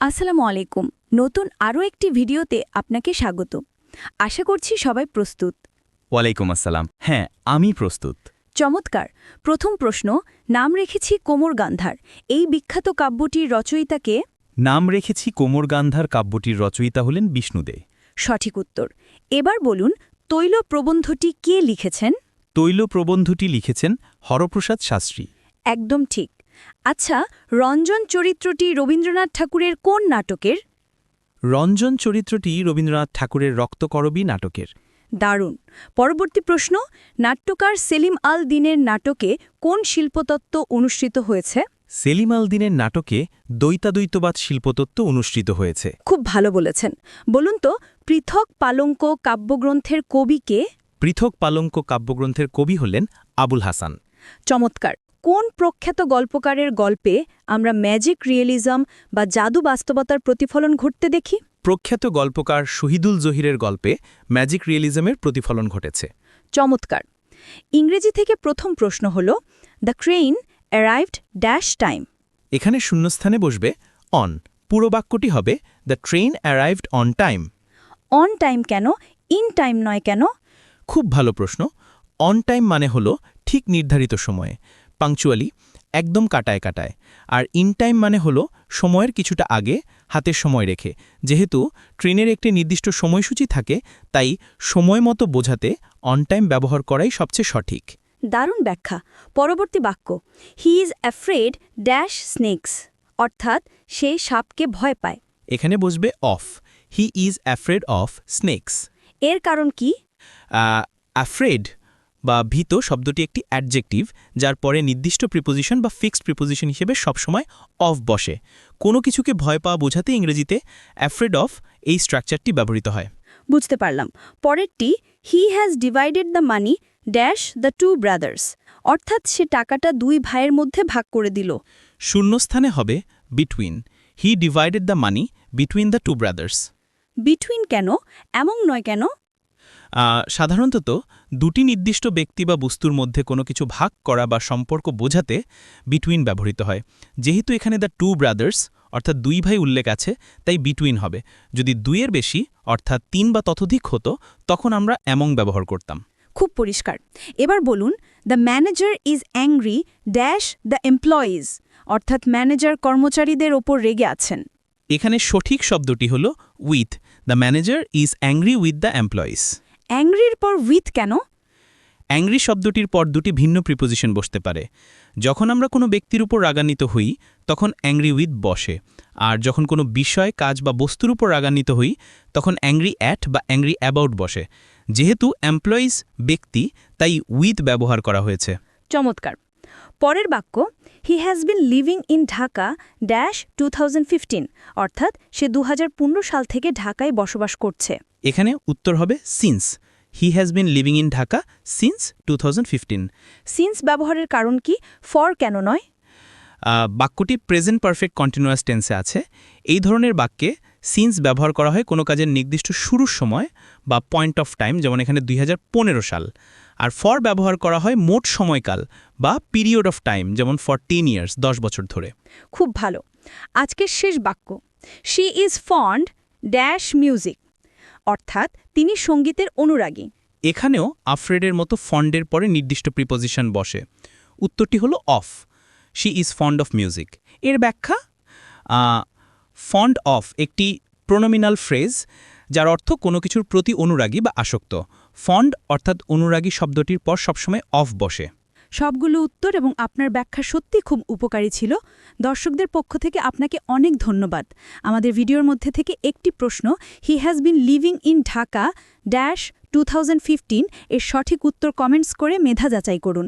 আসসালামু আলাইকুম। নতুন আরও একটি ভিডিওতে আপনাকে স্বাগত। আশা করছি সবাই প্রস্তুত। ওয়ালাইকুম আসসালাম। হ্যাঁ আমি প্রস্তুত। চমৎকার। প্রথম প্রশ্ন নাম রেখেছি কোমর গান্ধার। এই বিখ্যাত কাব্যটির রচয়িতাকে নাম রেখেছি কোমর গান্ধার কাব্যটির রচয়িতা হলেন বিষ্ণুদে। সঠিক উত্তর। এবার বলুন তৈল প্রবন্ধটি কে লিখেছেন? তৈল প্রবন্ধটি লিখেছেন হরপ্রসাদ শাস্ত্রী। একদম ঠিক। আচ্ছা রঞ্জন চরিত্রটি রবীন্দ্রনাথ ঠাকুরের কোন নাটকের? রঞ্জন চরিত্রটি রবীন্দ্রনাথ ঠাকুরের রক্তকরবী নাটকের। দারুণ। পরবর্তী প্রশ্ন নাট্যকার সেলিম আল দিনের নাটকে কোন শিল্পতত্ত্ব অনুষ্ঠিত হয়েছে? সেলিম আল দিনের নাটকে দ্বৈতাদ্বৈতবাদ শিল্পতত্ত্ব অনুষ্ঠিত হয়েছে। খুব ভালো বলেছেন। বলুন তো পৃথক পালঙ্ক কাব্যগ্রন্থের কবি কে? পৃথক পালঙ্ক কাব্যগ্রন্থের কবি হলেন আবুল হাসান। চমৎকার। কোন প্রখ্যাত গল্পকারের গল্পে আমরা ম্যাজিক রিয়েলিজম বা জাদু বাস্তবতার প্রতিফলন ঘটতে দেখি? প্রখ্যাত গল্পকার শহীদুল জহিরের গল্পে ম্যাজিক রিয়েলিজমের প্রতিফলন ঘটেছে। চমৎকার। ইংরেজি থেকে প্রথম প্রশ্ন হল the crane arrived dash time এখানে শূন্যস্থানে বসবে অন পুরো বাক্যটি হবে the train arrived on time on time কেন? ইন টাইম নয় কেন? খুব ভালো প্রশ্ন। অন টাইম মানে হলো ঠিক নির্ধারিত সময়ে। পাংচুয়ালি একদম কাটায় কাটায়। আর ইন টাইম মানে হলো সময়ের কিছুটা আগে হাতের সময় রেখে। যেহেতু ট্রেনের একটি নির্দিষ্ট সময়সূচি থাকে তাই সময় মতো বোঝাতে অন টাইম ব্যবহার করাই সবচেয়ে সঠিক। দারুণ ব্যাখ্যা। পরবর্তী বাক্য he is afraid dash snakes অর্থাৎ সে সাপকে ভয় পায়। এখানে বসবে of he is afraid of snakes এর কারণ কি? অ্যাফ্রেড বা ভীত শব্দটি একটি অ্যাডজেক্টিভ যার পরে নির্দিষ্ট প্রিপোজিশন বা ফিক্সড প্রিপোজিশন হিসেবে সবসময় অফ বসে। কোনো কিছুকে ভয় পাওয়া বোঝাতে ইংরেজিতে অ্যাফ্রেড অফ এই স্ট্রাকচারটি ব্যবহৃত হয়। বুঝতে পারলাম। পরেরটি he has divided the money dash the two brothers অর্থাৎ সে টাকাটা দুই ভাইয়ের মধ্যে ভাগ করে দিল। শূন্যস্থানে হবে between he divided the money between the two brothers between কেন? এমন নয় কেন? সাধারণত দুটি নির্দিষ্ট ব্যক্তি বা বস্তুর মধ্যে কোনো কিছু ভাগ করা বা সম্পর্ক বোঝাতে বিটুইন ব্যবহৃত হয়। যেহেতু এখানে দ্য টু ব্রাদার্স অর্থাৎ দুই ভাই উল্লেখ আছে তাই বিটুইন হবে। যদি দুইয়ের বেশি অর্থাৎ তিন বা ততোধিক হতো তখন আমরা অ্যামং ব্যবহার করতাম। খুব পরিষ্কার। এবার বলুন the manager is angry dash the employees অর্থাৎ ম্যানেজার কর্মচারীদের ওপর রেগে আছেন। এখানে সঠিক শব্দটি হল with the manager is angry with the employees অ্যাংরির পর উইথ কেন? অ্যাংরি শব্দটির পর দুটি ভিন্ন প্রিপোজিশন বসতে পারে। যখন আমরা কোনো ব্যক্তির উপর রাগান্বিত হই তখন অ্যাংরি উইথ বসে। আর যখন কোনো বিষয় কাজ বা বস্তুর উপর রাগান্বিত হই তখন অ্যাংরি অ্যাট বা অ্যাংরি অ্যাবাউট বসে। যেহেতু এমপ্লয়িজ ব্যক্তি তাই উইথ ব্যবহার করা হয়েছে। চমৎকার। পরের বাক্য he has been living in Dhaka dash two অর্থাৎ সে দু সাল থেকে ঢাকায় বসবাস করছে। এখানে উত্তর হবে since he has been living in Dhaka since two since ব্যবহারের কারণ কি? ফর কেন নয়? বাক্যটি প্রেজেন্ট পারফেক্ট কন্টিনিউয়াস টেন্সে আছে। এই ধরনের বাক্যে সিন্স ব্যবহার করা হয় কোনো কাজের নির্দিষ্ট শুরুর সময় বা পয়েন্ট অফ টাইম যেমন এখানে দুই হাজার পনেরো সাল। আর ফর ব্যবহার করা হয় মোট সময়কাল বা পিরিয়ড অফ টাইম যেমন ফরটিন ইয়ার্স দশ বছর ধরে। খুব ভালো। আজকের শেষ বাক্য she is fond dash music অর্থাৎ তিনি সঙ্গীতের অনুরাগী। এখানেও আফ্রেডের মতো ফন্ডের পরে নির্দিষ্ট প্রিপোজিশন বসে। উত্তরটি হলো of she is fond of music এর ব্যাখ্যা ফন্ড অফ একটি প্রোনোমিনাল ফ্রেজ যার অর্থ কোনো কিছুর প্রতি অনুরাগী বা আসক্ত। ফন্ড অর্থাৎ অনুরাগী শব্দটির পর সবসময় অফ বসে। সবগুলো উত্তর এবং আপনার ব্যাখ্যা সত্যি খুব উপকারী ছিল। দর্শকদের পক্ষ থেকে আপনাকে অনেক ধন্যবাদ। আমাদের ভিডিওর মধ্যে থেকে একটি প্রশ্ন he has been living in Dhaka dash two এর সঠিক উত্তর কমেন্টস করে মেধা যাচাই করুন।